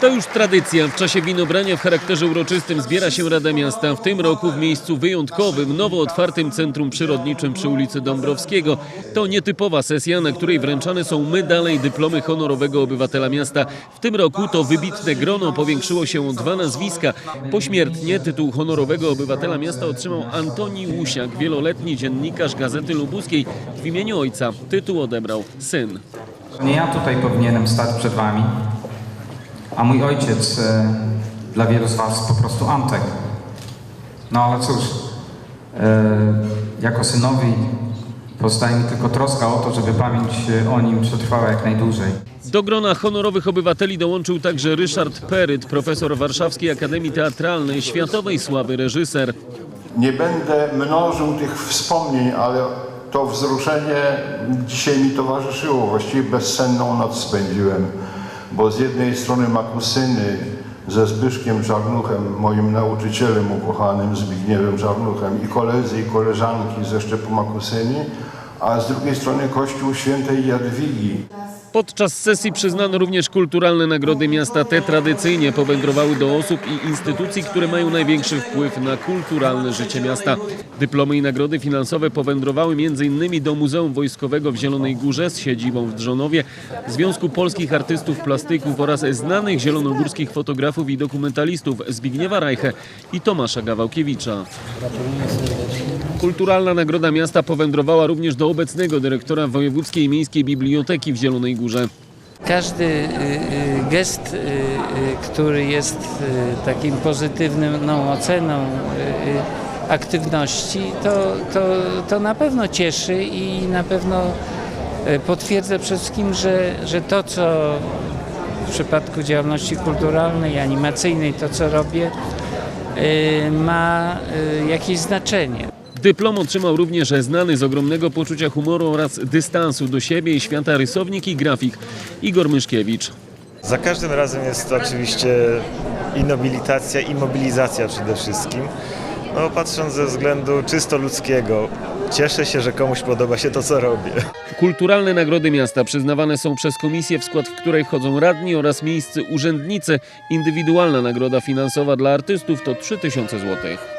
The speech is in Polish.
To już tradycja. W czasie winobrania w charakterze uroczystym zbiera się Rada Miasta. W tym roku w miejscu wyjątkowym, nowo otwartym Centrum Przyrodniczym przy ulicy Dąbrowskiego. To nietypowa sesja, na której wręczane są medale i dyplomy honorowego obywatela miasta. W tym roku to wybitne grono powiększyło się o dwa nazwiska. Pośmiertnie tytuł honorowego obywatela miasta otrzymał Antoni Łusiak, wieloletni dziennikarz Gazety Lubuskiej. W imieniu ojca tytuł odebrał syn. Nie ja tutaj powinienem stać przed wami, a mój ojciec e, dla wielu z was po prostu Antek. No ale cóż, e, jako synowi pozostaje mi tylko troska o to, żeby pamięć o nim przetrwała jak najdłużej. Do grona honorowych obywateli dołączył także Ryszard Peryt, profesor Warszawskiej Akademii Teatralnej, światowej sławy reżyser. Nie będę mnożył tych wspomnień, ale to wzruszenie dzisiaj mi towarzyszyło. Właściwie bezsenną noc spędziłem, bo z jednej strony ma kusyny ze Zbyszkiem Czarnuchem, moim nauczycielem ukochanym Zbigniewem Czarnuchem i koledzy i koleżanki ze Szczepu Makusyni, a z drugiej strony Kościół Świętej Jadwigi. Podczas sesji przyznano również kulturalne nagrody miasta. Te tradycyjnie powędrowały do osób i instytucji, które mają największy wpływ na kulturalne życie miasta. Dyplomy i nagrody finansowe powędrowały m.in. do Muzeum Wojskowego w Zielonej Górze z siedzibą w Drzonowie, Związku Polskich Artystów Plastyków oraz znanych zielonogórskich fotografów i dokumentalistów Zbigniewa Rajche i Tomasza Gawałkiewicza. Kulturalna Nagroda Miasta powędrowała również do obecnego dyrektora Wojewódzkiej Miejskiej Biblioteki w Zielonej Górze. Każdy y, y, gest, y, który jest takim pozytywną oceną aktywności, to, to, to na pewno cieszy i na pewno potwierdza przede wszystkim, że, że to, co w przypadku działalności kulturalnej, animacyjnej, to co robię, ma jakieś znaczenie. Dyplom otrzymał również znany z ogromnego poczucia humoru oraz dystansu do siebie i świata rysownik i grafik Igor Myszkiewicz. Za każdym razem jest to oczywiście i nobilitacja, i mobilizacja przede wszystkim. No, patrząc ze względu czysto ludzkiego, cieszę się, że komuś podoba się to, co robię. Kulturalne nagrody miasta przyznawane są przez komisję, w skład w której wchodzą radni oraz miejscy urzędnicy. Indywidualna nagroda finansowa dla artystów to 3000 złotych.